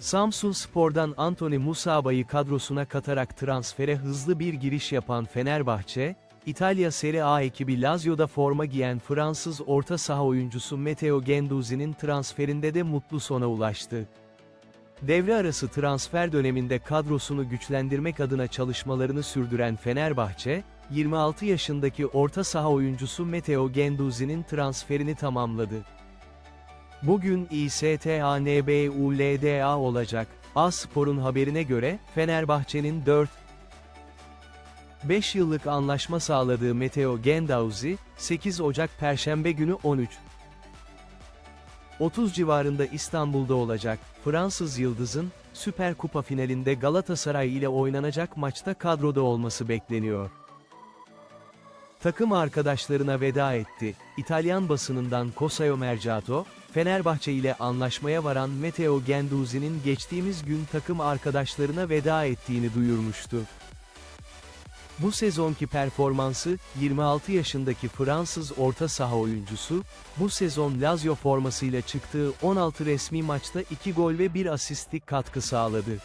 Samsun Spor'dan Anthony Musaba'yı kadrosuna katarak transfere hızlı bir giriş yapan Fenerbahçe, İtalya Serie A ekibi Lazio'da forma giyen Fransız orta saha oyuncusu Matteo Genduzi'nin transferinde de mutlu sona ulaştı. Devre arası transfer döneminde kadrosunu güçlendirmek adına çalışmalarını sürdüren Fenerbahçe, 26 yaşındaki orta saha oyuncusu Matteo Genduzi'nin transferini tamamladı. Bugün İSTANBULDA olacak. A-Spor'un haberine göre, Fenerbahçe'nin 4 5 yıllık anlaşma sağladığı Matteo Gendouzi, 8 Ocak Perşembe günü 13 30 civarında İstanbul'da olacak. Fransız Yıldız'ın, Süper Kupa finalinde Galatasaray ile oynanacak maçta kadroda olması bekleniyor. Takım arkadaşlarına veda etti. İtalyan basınından Cosaio Mercato, Fenerbahçe ile anlaşmaya varan Matteo Genduzi'nin geçtiğimiz gün takım arkadaşlarına veda ettiğini duyurmuştu. Bu sezonki performansı, 26 yaşındaki Fransız orta saha oyuncusu, bu sezon Lazio formasıyla çıktığı 16 resmi maçta 2 gol ve 1 asistlik katkı sağladı.